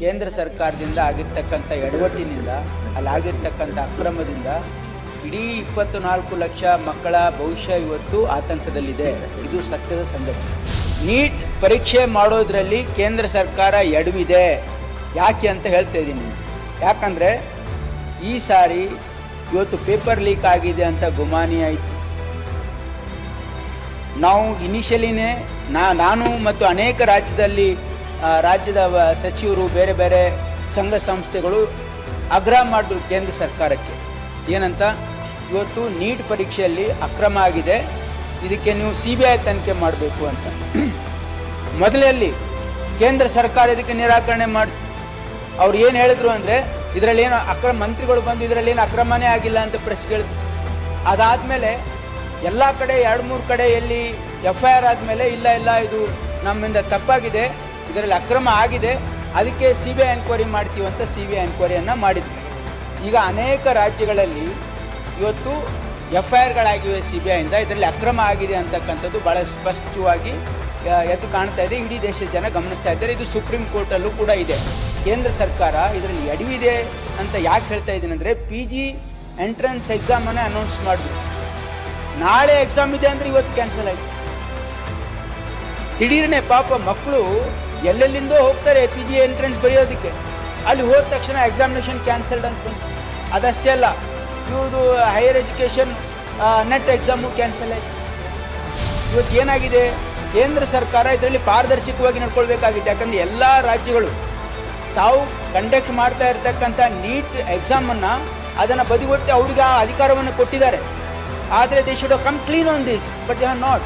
ಕೇಂದ್ರ ಸರ್ಕಾರದಿಂದ ಆಗಿರ್ತಕ್ಕಂಥ ಎಡವಟ್ಟಿನಿಂದ ಅಲ್ಲಾಗಿರ್ತಕ್ಕಂಥ ಅಕ್ರಮದಿಂದ ಇಡೀ ಇಪ್ಪತ್ತು ನಾಲ್ಕು ಲಕ್ಷ ಮಕ್ಕಳ ಭವಿಷ್ಯ ಇವತ್ತು ಆತಂಕದಲ್ಲಿದೆ. ಇದು ಸತ್ಯದ ಸಂಗತಿ. ನೀಟ್ ಪರೀಕ್ಷೆ ಮಾಡೋದ್ರಲ್ಲಿ ಕೇಂದ್ರ ಸರ್ಕಾರ ಎಡವಿದೆ. ಯಾಕೆ ಅಂತ ಹೇಳ್ತಾ ಇದ್ದೀನಿ ಯಾಕಂದರೆ ಈ ಸಾರಿ ಇವತ್ತು ಪೇಪರ್ ಲೀಕ್ ಆಗಿದೆ ಅಂತ ಗುಮಾನಿ ಆಯಿತು. ನಾವು ಇನಿಷಿಯಲಿನೇ ನಾ, ನಾನು ಮತ್ತು ಅನೇಕ ರಾಜ್ಯದಲ್ಲಿ ರಾಜ್ಯದ ಸಚಿವರು, ಬೇರೆ ಬೇರೆ ಸಂಘ ಸಂಸ್ಥೆಗಳು ಆಗ್ರಹ ಮಾಡಿದ್ರು ಕೇಂದ್ರ ಸರ್ಕಾರಕ್ಕೆ. ಏನಂತ? ಇವತ್ತು ನೀಟ್ ಪರೀಕ್ಷೆಯಲ್ಲಿ ಅಕ್ರಮ ಆಗಿದೆ. ಇದಕ್ಕೆ ನೀವು ಸಿ ಬಿ ಐ ತನಿಖೆ ಮಾಡಬೇಕು ಅಂತ. ಮೊದಲಲ್ಲಿ ಕೇಂದ್ರ ಸರ್ಕಾರ ಇದಕ್ಕೆ ನಿರಾಕರಣೆ ಮಾಡಿ, ಅವ್ರು ಏನು ಹೇಳಿದ್ರು ಅಂದರೆ, ಇದರಲ್ಲಿ ಏನು ಅಕ್ರಮ ಮಂತ್ರಿಗಳು ಬಂದು ಇದರಲ್ಲಿ ಏನು ಅಕ್ರಮನೇ ಆಗಿಲ್ಲ ಅಂತ ಪ್ರಶ್ನೆ ಕೇಳಿದ್ರು ಅದಾದಮೇಲೆ ಎಲ್ಲ ಕಡೆ, ಎರಡು ಮೂರು ಕಡೆ ಎಲ್ಲಿ ಎಫ್ ಐ ಆರ್ ಆದಮೇಲೆ ಇಲ್ಲ ಇಲ್ಲ, ಇದು ನಮ್ಮಿಂದ ತಪ್ಪಾಗಿದೆ. ಇದರಲ್ಲಿ ಅಕ್ರಮ ಆಗಿದೆ. ಅದಕ್ಕೆ ಸಿ ಬಿ ಐ ಎನ್ಕ್ವೈರಿ ಮಾಡ್ತೀವಿ ಅಂತ ಸಿ ಬಿ ಐ ಎನ್ಕ್ವೈರಿಯನ್ನು ಮಾಡಿದ್ವಿ. ಈಗ ಅನೇಕ ರಾಜ್ಯಗಳಲ್ಲಿ ಇವತ್ತು ಎಫ್ ಐ ಆರ್ಗಳಾಗಿವೆ ಸಿ ಬಿ ಐಯಿಂದ ಇದರಲ್ಲಿ ಅಕ್ರಮ ಆಗಿದೆ ಅಂತಕ್ಕಂಥದ್ದು ಭಾಳ ಸ್ಪಷ್ಟವಾಗಿ ಎದ್ದು ಕಾಣ್ತಾ ಇದೆ. ಇಡೀ ದೇಶದ ಜನ ಗಮನಿಸ್ತಾ ಇದ್ದಾರೆ. ಇದು ಸುಪ್ರೀಂ ಕೋರ್ಟಲ್ಲೂ ಕೂಡ ಇದೆ. ಕೇಂದ್ರ ಸರ್ಕಾರ ಇದರಲ್ಲಿ ಎಡವಿದೆ ಅಂತ ಯಾಕೆ ಹೇಳ್ತಾ ಇದ್ದೀನಿ ಅಂದರೆ, ಪಿ ಜಿ ಎಂಟ್ರೆನ್ಸ್ ಎಕ್ಸಾಮನ್ನು ಅನೌನ್ಸ್ ಮಾಡಿದ್ರು. ನಾಳೆ ಎಕ್ಸಾಮ್ ಇದೆ ಅಂದರೆ ಇವತ್ತು ಕ್ಯಾನ್ಸಲ್ ಆಯಿತು. ದಿಢೀರನೆ ಪಾಪ ಮಕ್ಕಳು ಎಲ್ಲೆಲ್ಲಿಂದೋ ಹೋಗ್ತಾರೆ ಪಿ ಜಿ ಎಂಟ್ರೆನ್ಸ್ ಬರೆಯೋದಕ್ಕೆ. ಅಲ್ಲಿ ಹೋದ ತಕ್ಷಣ ಎಕ್ಸಾಮಿನೇಷನ್ ಕ್ಯಾನ್ಸಲ್ಡ್ ಅಂತ ಬಂತು. ಅದಷ್ಟೇ ಅಲ್ಲ, ಇವ್ರದು higher education NET exam cancel ಆಯಿತು. ಇವತ್ತು ಏನಾಗಿದೆ? ಕೇಂದ್ರ ಸರ್ಕಾರ ಇದರಲ್ಲಿ ಪಾರದರ್ಶಕವಾಗಿ ನಡ್ಕೊಳ್ಬೇಕಾಗಿದೆ ಯಾಕಂದರೆ ಎಲ್ಲ ರಾಜ್ಯಗಳು ತಾವು ಕಂಡಕ್ಟ್ ಮಾಡ್ತಾ ಇರತಕ್ಕಂಥ ನೀಟ್ ಎಕ್ಸಾಮನ್ನು ಅದನ್ನು ಬದಿಗೊಟ್ಟು ಅವರಿಗೆ ಆ ಅಧಿಕಾರವನ್ನು ಕೊಟ್ಟಿದ್ದಾರೆ. ಆದರೆ they should come clean on this but you are not